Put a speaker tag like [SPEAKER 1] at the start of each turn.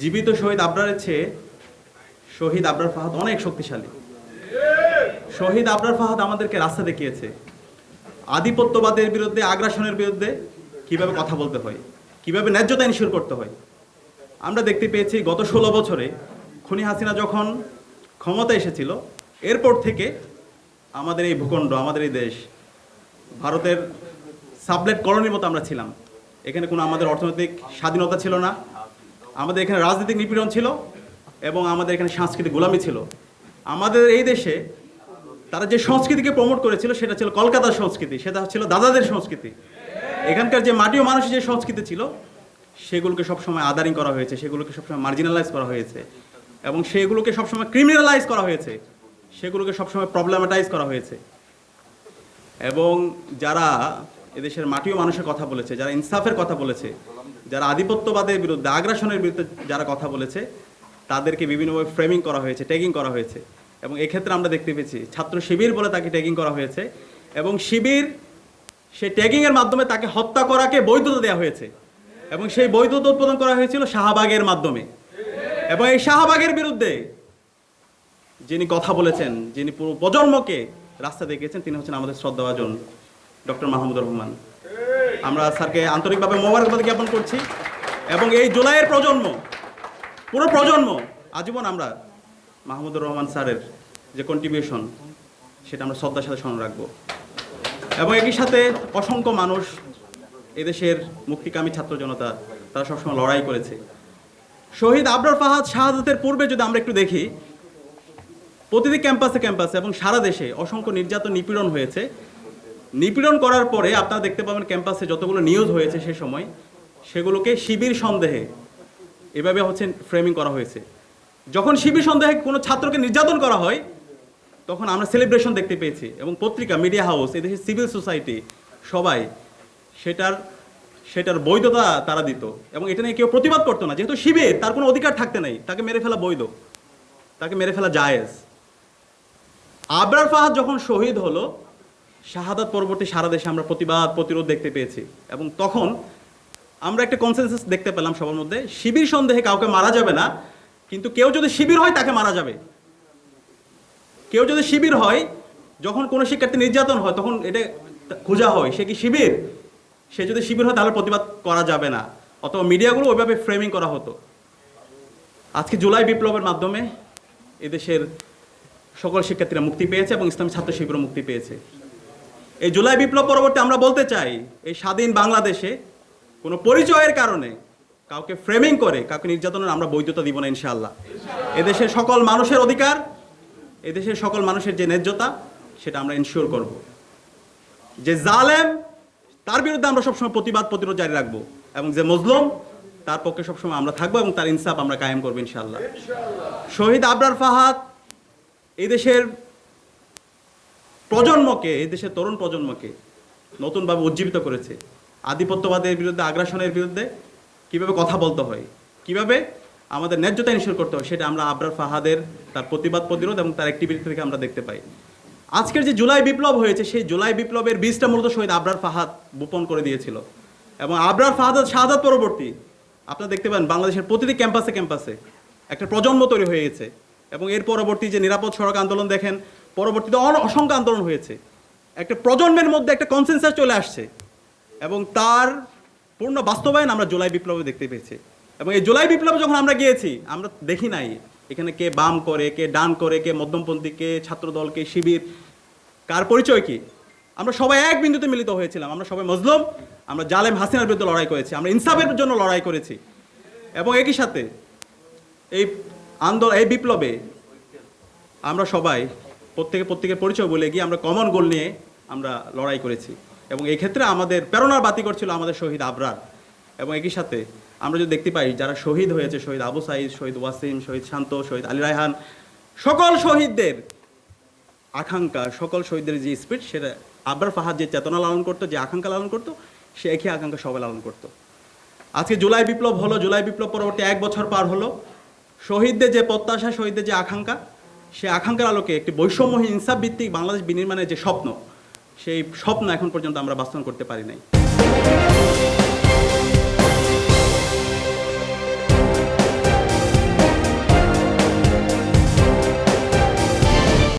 [SPEAKER 1] জীবিত শহীদ আবরারের চেয়ে শহীদ আবরার ফাহাদ অনেক শক্তিশালী। শহীদ আবরার ফাহাদ আমাদেরকে রাস্তা দেখিয়েছে। আধিপত্যবাদের বিরুদ্ধে, আগ্রাসনের বিরুদ্ধে কীভাবে কথা বলতে হয়, কীভাবে ন্যায্যতা ইনশিওর করতে হয়। আমরা দেখতে পেয়েছি গত ষোলো বছরে খুনি হাসিনা যখন ক্ষমতা এসেছিল, এরপর থেকে আমাদের এই ভূখণ্ড, আমাদের এই দেশ, ভারতের সাবলেট কলোনির মতো আমরা ছিলাম। এখানে কোনো আমাদের অর্থনৈতিক স্বাধীনতা ছিল না। আমাদের এখানে রাজনৈতিক নিপীড়ন ছিল এবং আমাদের এখানে সাংস্কৃতিক গোলামি ছিল। আমাদের এই দেশে তারা যে সংস্কৃতিকে প্রমোট করেছিল সেটা ছিল কলকাতার সংস্কৃতি, সেটা ছিল দাদাদের সংস্কৃতি। এখানকার যে মাটি ও মানুষের যে সংস্কৃতি ছিল, সেগুলোকে সবসময় আদারিং করা হয়েছে, সেগুলোকে সবসময় মার্জিনালাইজ করা হয়েছে এবং সেগুলোকে সবসময় ক্রিমিনালাইজ করা হয়েছে, সেগুলোকে সবসময় প্রবলেমাটাইজ করা হয়েছে। এবং যারা এদেশের মাটি ও মানুষের কথা বলেছে, যারা ইনসাফের কথা বলেছে যারা আধিপত্যবাদের বিরুদ্ধে, আগ্রাসনের বিরুদ্ধে যারা কথা বলেছে, তাদেরকে বিভিন্নভাবে ফ্রেমিং করা হয়েছে ট্যাগিং করা হয়েছে। এবং এক্ষেত্রে আমরা দেখতে পেয়েছি, ছাত্র শিবির বলে তাকে ট্যাগিং করা হয়েছে এবং শিবির সেই ট্যাগিংয়ের মাধ্যমে তাকে হত্যা করাকে বৈধতা দেওয়া হয়েছে। এবং সেই বৈধতা উৎপাদন করা হয়েছিল শাহবাগের মাধ্যমে। এবং এই শাহবাগের বিরুদ্ধে যিনি কথা বলেছেন, যিনি পুরো প্রজন্মকে রাস্তা দেখিয়েছেন, তিনি হচ্ছেন আমাদের শ্রদ্ধাভাজন ডক্টর মাহমুদুর রহমান। আমরা স্যারকে আন্তরিকভাবে মোবারকবাদ জ্ঞাপন করছি। এবং এই জুলাইয়ের প্রজন্ম, পুরো প্রজন্ম, আজীবন আমরা মাহমুদুর রহমান স্যারের যে কন্ট্রিবিউশন সেটা আমরা শ্রদ্ধার সাথে স্মরণ রাখব। এবং একই সাথে অসংখ্য মানুষ এদেশের মুক্তিকামী ছাত্র জনতা, তারা সবসময় লড়াই করেছে। শহীদ আবরার ফাহাদ শাহাদাতের পূর্বে যদি আমরা একটু দেখি, প্রতিটি ক্যাম্পাসে ক্যাম্পাসে এবং সারা দেশে অসংখ্য নির্যাতন নিপীড়ন হয়েছে। নিপীড়ন করার পরে আপনারা দেখতে পাবেন ক্যাম্পাসে যতগুলো নিউজ হয়েছে সে সময়, সেগুলোকে শিবির সন্দেহে এভাবে হচ্ছে ফ্রেমিং করা হয়েছে। যখন শিবির সন্দেহে কোনো ছাত্রকে নির্যাতন করা হয়, তখন আমরা সেলিব্রেশন দেখতে পেয়েছি এবং পত্রিকা মিডিয়া হাউস এদেশের সিভিল সোসাইটি সবাই সেটার সেটার বৈধতা তারা দিত এবং এটা নিয়ে কেউ প্রতিবাদ করতো না। যেহেতু শিবির, তার কোনো অধিকার থাকতে নেই। তাকে মেরে ফেলা বৈধ। তাকে মেরে ফেলা জায়েজ। আবরার ফাহাদ যখন শহীদ হলো শাহাদাত পরবর্তী সারা দেশে আমরা প্রতিবাদ, প্রতিরোধ দেখতে পেয়েছি। এবং তখন আমরা একটা কনসেনসাস দেখতে পেলাম সবার মধ্যে, শিবির সন্দেহে কাউকে মারা যাবে না, কিন্তু কেউ যদি শিবির হয় তাকে মারা যাবে। কেউ যদি শিবির হয়, যখন কোনো শিক্ষার্থী নির্যাতন হয়, তখন এটা খোঁজা হয়, সে কি শিবির? সে যদি শিবির হয়, তাহলে প্রতিবাদ করা যাবে না। অথবা মিডিয়াগুলো ওইভাবে ফ্রেমিং করা হতো। আজকে জুলাই বিপ্লবের মাধ্যমে এদেশের সকল শিক্ষার্থীরা মুক্তি পেয়েছে এবং ইসলামী ছাত্র শিবিরও মুক্তি পেয়েছে। এই জুলাই বিপ্লব পরবর্তী আমরা বলতে চাই, এই স্বাধীন বাংলাদেশে কোনো পরিচয়ের কারণে কাউকে ফ্রেমিং করে, কাউকে নির্যাতনের আমরা বৈধতা দিব না ইনশাআল্লাহ। এদেশের সকল মানুষের অধিকার, এদেশের সকল মানুষের যে ন্যায্যতা, সেটা আমরা ইনশিওর করব। যে জালেম, তার বিরুদ্ধে আমরা সবসময় প্রতিবাদ, প্রতিরোধ জারি রাখব এবং যে মজলুম, তার পক্ষে সবসময় আমরা থাকব এবং তার ইনসাফ আমরা কায়েম করব ইনশাআল্লাহ। শহীদ আবরার ফাহাদ এই দেশের প্রজন্মকে, এই দেশের তরুণ প্রজন্মকে নতুনভাবে উজ্জীবিত করেছে। আধিপত্যবাদের বিরুদ্ধে, আগ্রাসনের বিরুদ্ধে কীভাবে কথা বলতে হয়, কীভাবে আমাদের ন্যায্যতা ইনশিওর করতে হয়, সেটা আমরা আবরার ফাহাদের তার প্রতিবাদ প্রতিরোধ এবং তার অ্যাক্টিভিটি থেকে আমরা দেখতে পাই। আজকের যে জুলাই বিপ্লব হয়েছে, সেই জুলাই বিপ্লবের বীজটা মূলত শহীদ আবরার ফাহাদ বোপন করে দিয়েছিল। এবং আবরার ফাহাদ শাহাদাত পরবর্তী, আপনারা দেখতে পান বাংলাদেশের প্রতিটি ক্যাম্পাসে ক্যাম্পাসে একটা প্রজন্ম তৈরি হয়ে গেছে। এবং এর পরবর্তী যে নিরাপদ সড়ক আন্দোলন দেখেন পরবর্তীতে অসংখ্য আন্দোলন হয়েছে। একটা প্রজন্মের মধ্যে একটা কনসেন্সাস চলে আসছে এবং তার পূর্ণ বাস্তবায়ন আমরা জুলাই বিপ্লবে দেখতে পেয়েছি। এবং এই জুলাই বিপ্লবে যখন আমরা গিয়েছি, আমরা দেখি নাই এখানে কে বাম করে, কে ডান করে, কে মধ্যমপন্থী, কে ছাত্রদল, কে শিবির, কার পরিচয় কি? আমরা সবাই এক বিন্দুতে মিলিত হয়েছিলাম। আমরা সবাই মজলুম, আমরা জালেম হাসিনার বিরুদ্ধে লড়াই করেছি, আমরা ইনসাফের জন্য লড়াই করেছি। এবং একই সাথে এই আন্দোলন এই বিপ্লবে আমরা সবাই প্রত্যেকে প্রত্যেকের পরিচয় বলে গিয়ে আমরা কমন গোল নিয়ে আমরা লড়াই করেছি। এবং এই ক্ষেত্রে আমাদের প্রেরণার বাতি করছিল আমাদের শহীদ আবরার। এবং একই সাথে আমরা যদি দেখতে পাই, যারা শহীদ হয়েছে, শহীদ আবু সাইদ, শহীদ ওয়াসিম, শহীদ শান্ত, শহীদ আলী রায়হান, সকল শহীদদের আকাঙ্ক্ষা, সকল শহীদদের যে স্পিড সেটা আবরার ফাহাদ যে চেতনা লালন করতো, যে আকাঙ্ক্ষা লালন করতো, সে একই আকাঙ্ক্ষা সবাই লালন করতো। আজকে জুলাই বিপ্লব হলো, জুলাই বিপ্লব পরবর্তী এক বছর পার হলো। শহীদদের যে প্রত্যাশা, শহীদদের যে আকাঙ্ক্ষা সেই আকাঙ্ক্ষার আলোকে একটি বৈষম্যহীন ইনসাফ ভিত্তিক বাংলাদেশ বিনির্মাণের যে স্বপ্ন, সেই স্বপ্ন এখন পর্যন্ত আমরা বাস্তবায়ন করতে পারি নাই।